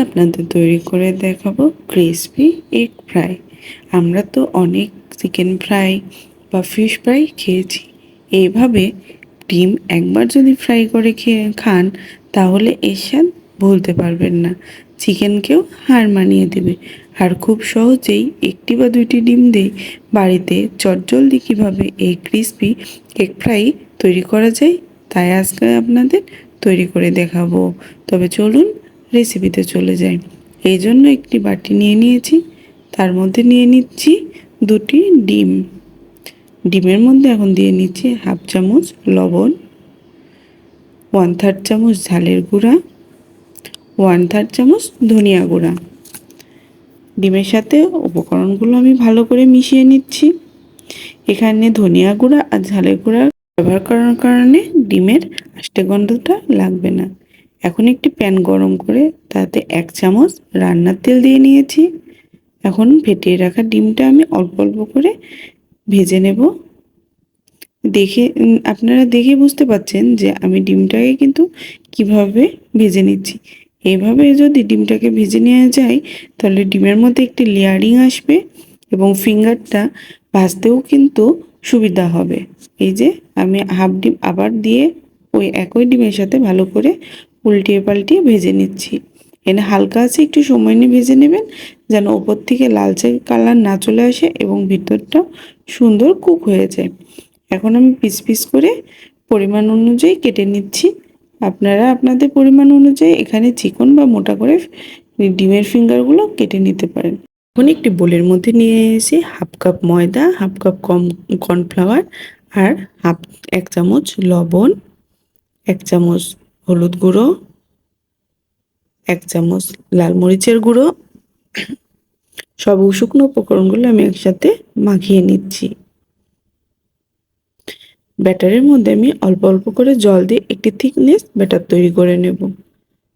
আপনাদের তৈরি করে দেখাবো ক্রিসপি এগ ফ্রাই আমরা তো অনেক চিকেন ফ্রাই বা ফিশ ফ্রাই খেয়েছি। এইভাবে ডিম একবার যদি ফ্রাই করে খেয়ে খান, তাহলে এর স্বাদ ভুলতে পারবেন না। চিকেনকেও হার মানিয়ে দেবে। আর খুব সহজেই একটি বা দুইটি ডিম দিয়ে বাড়িতে চটজলদি কীভাবে এই ক্রিসপি এগ ফ্রাই তৈরি করা যায়, তাই আজকে আপনাদের তৈরি করে দেখাবো। তবে চলুন রেসিপিতে চলে যাই এই জন্য একটি বাটি নিয়ে নিয়েছি। তার মধ্যে নিয়ে নিচ্ছি দুটি ডিম। ডিমের মধ্যে এখন দিয়ে নিচ্ছি হাফ চামচ লবণ ওয়ান থার্ড চামচ ঝালের গুঁড়া ওয়ান থার্ড চামচ ধনিয়া গুঁড়া। ডিমের সাথে উপকরণগুলো আমি ভালো করে মিশিয়ে নিচ্ছি। এখানে ধনিয়া গুঁড়া আর ঝালের গুঁড়া ব্যবহার করার কারণে ডিমের আষ্টে গন্ধটা লাগবে না। এখন একটি প্যান গরম করে তাতে এক চামচ রান্নার তেল দিয়ে নিয়েছি। এখন ফেটিয়ে রাখা ডিমটা আমি অল্প অল্প করে ভেজে নেব। দেখে আপনারা দেখে বুঝতে পাচ্ছেন যে আমি ডিমটাকে কিন্তু কীভাবে ভেজে নিচ্ছি। এইভাবে যদি ডিমটাকে ভেজে নেওয়া যায়, তাহলে ডিমের মধ্যে একটি লেয়ারিং আসবে এবং ফিঙ্গারটা ভাজতেও কিন্তু সুবিধা হবে। এই যে, আমি হাফ ডিম আবার দিয়ে ওই একই ডিমের সাথে ভালো করে উল্টিয়ে পাল্টিয়ে ভেজে নিচ্ছি। এনে হালকা আছে একটু সময় নিয়ে ভেজে নেবেন, যেন ওপর থেকে লালচে কালার না চলে আসে এবং ভিতরটা সুন্দর কুক হয়ে যায়। এখন আমি পিস পিস করে পরিমাণ অনুযায়ী কেটে নিচ্ছি। আপনারা আপনাদের পরিমাণ অনুযায়ী এখানে চিকন বা মোটা করে ডিমের ফিঙ্গারগুলো কেটে নিতে পারেন। এখন একটি বোলের মধ্যে নিয়ে এসে হাফ কাপ ময়দা, হাফ কাপ কম কর্নফ্লাওয়ার আর হাফ এক চামচ লবণ, এক চামচ হলুদ গুঁড়ো, এক চামচ লাল মরিচের গুঁড়ো, সব শুকনো উপকরণগুলো আমি একসাথে মাখিয়ে নিচ্ছি। ব্যাটারের মধ্যে আমি অল্প অল্প করে জল দিয়ে একটি থিকনেস ব্যাটার তৈরি করে নেব।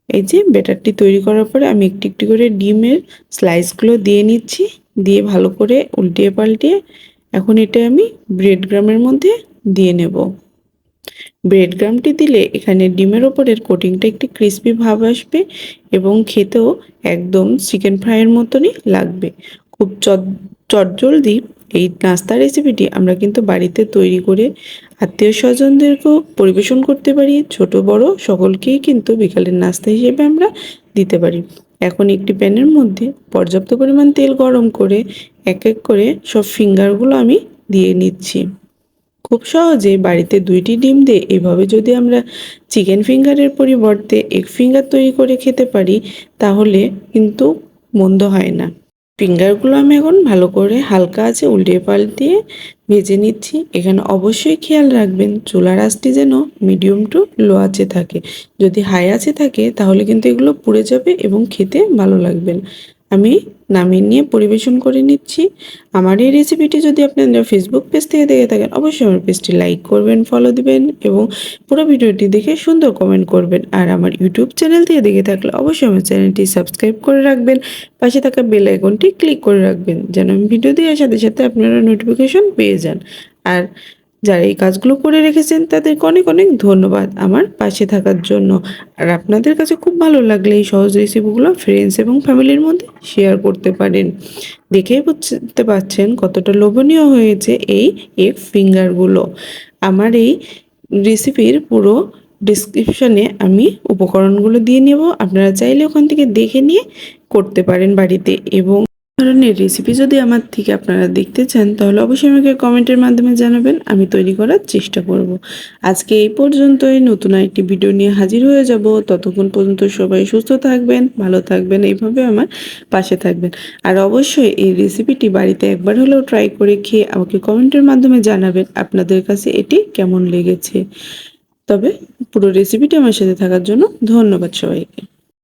এই যে ব্যাটারটি তৈরি করার পরে আমি একটি একটি করে ডিমের স্লাইসগুলো দিয়ে নিচ্ছি, দিয়ে ভালো করে উল্টিয়ে পাল্টিয়ে এখন এটা আমি ব্রেড গ্রামের মধ্যে দিয়ে নেব। ব্রেড গ্রামটি দিলে এখানে ডিমের ওপরের কোটিংটা একটি ক্রিস্পি ভাব আসবে এবং খেতেও একদম চিকেন ফ্রাইয়ের মতনই লাগবে। খুব চট চটজলদি এই নাস্তা রেসিপিটি আমরা কিন্তু বাড়িতে তৈরি করে আত্মীয় স্বজনদেরকেও পরিবেশন করতে পারি, ছোট, বড় সকলকেই কিন্তু বিকালের নাস্তা হিসেবে আমরা দিতে পারি। এখন একটি প্যানের মধ্যে পর্যাপ্ত পরিমাণ তেল গরম করে এক এক করে সব ফিঙ্গারগুলো আমি দিয়ে নিচ্ছি। খুব সহজে বাড়িতে দুইটি ডিম দিয়ে এভাবে যদি আমরা চিকেন ফিঙ্গারের পরিবর্তে এগ ফিঙ্গার তৈরি করে খেতে পারি, তাহলে কিন্তু মন্দ হয় না। ফিঙ্গারগুলো আমি এখন ভালো করে হালকা আছে উল্টে পাল্টিয়ে ভেজে নিচ্ছি। এখানে অবশ্যই খেয়াল রাখবেন, চুলার আঁচটি যেন মিডিয়াম টু লো আছে থাকে। যদি হাই আছে থাকে, তাহলে কিন্তু এগুলো পুড়ে যাবে এবং খেতে ভালো লাগবে আমি নামিয়ে নিয়ে পরিবেশন করে নিচ্ছি। আমার এই রেসিপিটি যদি আপনারা ফেসবুক পেজ থেকে দেখে থাকেন, অবশ্যই আমার পেজটি লাইক করবেন ফলো দিবেন এবং পুরো ভিডিওটি দেখে সুন্দর কমেন্ট করবেন। আর আমার ইউটিউব চ্যানেল থেকে দেখে থাকলে অবশ্যই আমার চ্যানেলটি সাবস্ক্রাইব করে রাখবেন। পাশে থাকা বেল আইকনটি ক্লিক করে রাখবেন, যেন আমি ভিডিও দেওয়ার সাথে সাথে আপনারা নোটিফিকেশন পেয়ে যান। আর যারা এই কাজগুলো করে রেখেছেন, তাদেরকে অনেক অনেক ধন্যবাদ আমার পাশে থাকার জন্য। আর আপনাদের কাছে খুব ভালো লাগলে এই সহজ রেসিপিগুলো ফ্রেন্ডস এবং ফ্যামিলির মধ্যে শেয়ার করতে পারেন। দেখেই বুঝতে পারছেন কতটা লোভনীয় হয়েছে এই এগ ফিঙ্গারগুলো আমার এই রেসিপির পুরো ডিসক্রিপশনে আমি উপকরণগুলো দিয়ে নেব। আপনারা চাইলে ওখান থেকে দেখে নিয়ে করতে পারেন বাড়িতে এবং ধরনের রেসিপি যদি আমার থেকে আপনারা দেখতে চান, তাহলে অবশ্যই আমাকে কমেন্টের মাধ্যমে জানাবেন, আমি তৈরি করার চেষ্টা করব। আজকে এই পর্যন্তই, নতুন একটি ভিডিও নিয়ে হাজির হয়ে যাব। ততক্ষণ পর্যন্ত সবাই সুস্থ থাকবেন, ভালো থাকবেন, এইভাবে আমার পাশে থাকবেন। আর অবশ্যই এই রেসিপিটি বাড়িতে একবার হলেও ট্রাই করে খেয়ে আমাকে কমেন্টের মাধ্যমে জানাবেন, আপনাদের কাছে এটি কেমন লেগেছে। তবে পুরো রেসিপিটি আমার সাথে থাকার জন্য ধন্যবাদ সবাইকে।